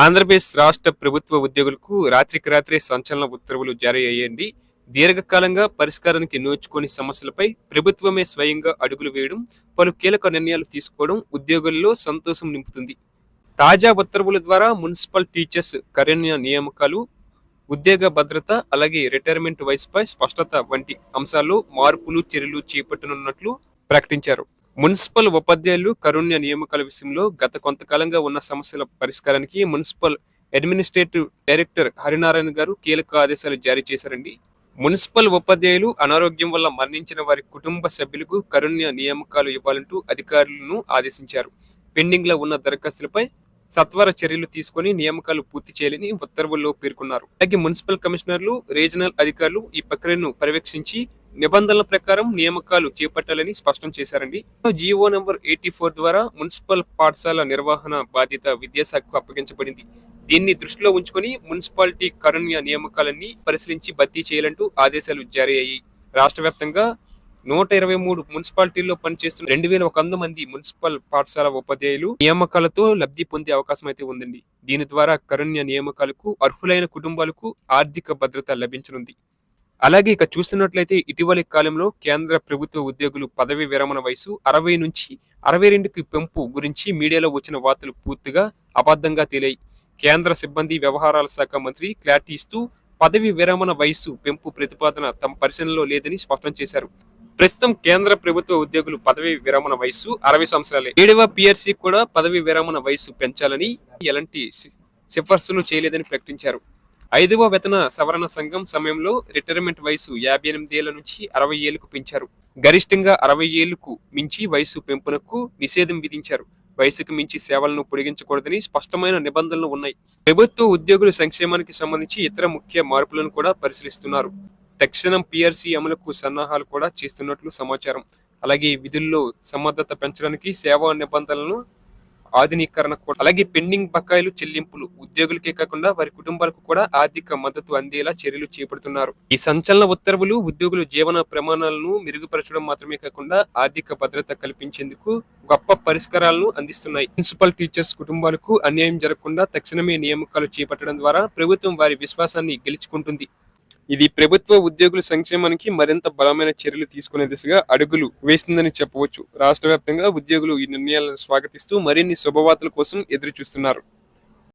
ఆంధ్రప్రదేశ్ రాష్ట్ర ప్రభుత్వ ఉద్యోగులకు రాత్రికి రాత్రే సంచలన ఉత్తర్వులు జారీ అయ్యింది. దీర్ఘకాలంగా పరిష్కారానికి నోచుకోని సమస్యలపై ప్రభుత్వమే స్వయంగా అడుగులు వేయడం పలు కీలక నిర్ణయాలు తీసుకోవడం ఉద్యోగుల్లో సంతోషం నింపుతుంది. తాజా ఉత్తర్వుల ద్వారా మున్సిపల్ టీచర్స్ కరణ్య నియామకాలు ఉద్యోగ భద్రత అలాగే రిటైర్మెంట్ వయసుపై స్పష్టత వంటి అంశాల్లో మార్పులు చర్యలు చేపట్టనున్నట్లు ప్రకటించారు. మున్సిపల్ ఉపాధ్యాయులు కరుణ్య నియామకాల విషయంలో గత కొంతకాలంగా ఉన్న సమస్యల పరిష్కారానికి మున్సిపల్ అడ్మినిస్ట్రేటివ్ డైరెక్టర్ హరినారాయణ గారు కీలక ఆదేశాలు జారీ చేశారండి. మున్సిపల్ ఉపాధ్యాయులు అనారోగ్యం వల్ల మరణించిన వారి కుటుంబ సభ్యులకు కరుణ్య నియామకాలు ఇవ్వాలంటూ అధికారులను ఆదేశించారు. పెండింగ్లో ఉన్న దరఖాస్తులపై సత్వర చర్యలు తీసుకొని నియామకాలు పూర్తి చేయాలని ఉత్తర్వుల్లో పేర్కొన్నారు. అలాగే మున్సిపల్ కమిషనర్లు రీజనల్ అధికారులు ఈ ప్రక్రియను పర్యవేక్షించి నిబంధనల ప్రకారం నియామకాలు చేపట్టాలని స్పష్టం చేశారండి. జియో నంబర్ ఎయిటీ ఫోర్ ద్వారా మున్సిపల్ పాఠశాల నిర్వహణ బాధ్యత విద్యాశాఖకు అప్పగించబడింది. దీన్ని దృష్టిలో ఉంచుకొని మున్సిపాలిటీ కరుణ్య నియామకాలన్నీ పరిశీలించి భర్తీ చేయాలంటూ ఆదేశాలు జారీ అయ్యాయి. రాష్ట్ర వ్యాప్తంగా నూట ఇరవై మూడు మున్సిపాలిటీల్లో పనిచేస్తున్న రెండు వేల ఒక వంద మంది మున్సిపల్ పాఠశాల ఉపాధ్యాయులు నియామకాలతో లబ్ధి పొందే అవకాశం అయితే ఉందండి. దీని ద్వారా కరుణ్య నియామకాలకు అర్హులైన కుటుంబాలకు ఆర్థిక భద్రత లభించనుంది. అలాగే ఇక చూస్తున్నట్లయితే ఇటీవలి కాలంలో కేంద్ర ప్రభుత్వ ఉద్యోగులు పదవి విరమణ వయసు అరవై నుంచి అరవై రెండుకి పెంపు గురించి మీడియాలో వచ్చిన వార్తలు పూర్తిగా అబద్ధంగా తేలాయి. కేంద్ర సిబ్బంది వ్యవహారాల శాఖ మంత్రి క్లారిటీ ఇస్తూ పదవి విరమణ వయసు పెంపు ప్రతిపాదన తమ పరిశీలనలో లేదని స్పష్టం చేశారు. ప్రస్తుతం కేంద్ర ప్రభుత్వ ఉద్యోగులు పదవి విరమణ వయసు అరవై సంవత్సరాలే. ఏడవ పిఆర్సీ కూడా పదవి విరమణ వయసు పెంచాలని ఎలాంటి సిఫార్సులు చేయలేదని ప్రకటించారు. ఐదవ వేతన సవరణ సంఘం సమయంలో రిటైర్మెంట్ వయసు యాభై ఎనిమిది ఏళ్ళ నుంచి అరవై ఏళ్ళకు పెంచారు. గరిష్టంగా అరవై ఏళ్ళకు మించి వయసు పెంపునకు నిషేధం విధించారు. వయసుకు మించి సేవలను పొడిగించకూడదని స్పష్టమైన నిబంధనలు ఉన్నాయి. ప్రభుత్వ ఉద్యోగుల సంక్షేమానికి సంబంధించి ఇతర ముఖ్య మార్పులను కూడా పరిశీలిస్తున్నారు. తక్షణం పిఆర్సీ అమలుకు సన్నాహాలు కూడా చేస్తున్నట్లు సమాచారం. అలాగే విధుల్లో సమర్థత పెంచడానికి సేవా నిబంధనలను ఆధునీకరణ కూడా. అలాగే పెండింగ్ బకాయిలు చెల్లింపులు ఉద్యోగులకే కాకుండా వారి కుటుంబాలకు కూడా ఆర్థిక మద్దతు అందేలా చర్యలు చేపడుతున్నారు. ఈ సంచలన ఉత్తర్వులు ఉద్యోగుల జీవన ప్రమాణాలను మెరుగుపరచడం మాత్రమే కాకుండా ఆర్థిక భద్రత కల్పించేందుకు గొప్ప పరిష్కారాలను అందిస్తున్నాయి. మున్సిపల్ టీచర్స్ కుటుంబాలకు అన్యాయం జరగకుండా తక్షణమే నియామకాలు చేపట్టడం ద్వారా ప్రభుత్వం వారి విశ్వాసాన్ని గెలుచుకుంటుంది. ఇది ప్రభుత్వ ఉద్యోగుల సంక్షేమానికి మరింత బలమైన చర్యలు తీసుకునే దిశగా అడుగులు వేస్తుందని చెప్పవచ్చు. రాష్ట్ర వ్యాప్తంగా ఉద్యోగులు ఈ నిర్ణయాలను స్వాగతిస్తూ మరిన్ని శుభవార్తల కోసం ఎదురు చూస్తున్నారు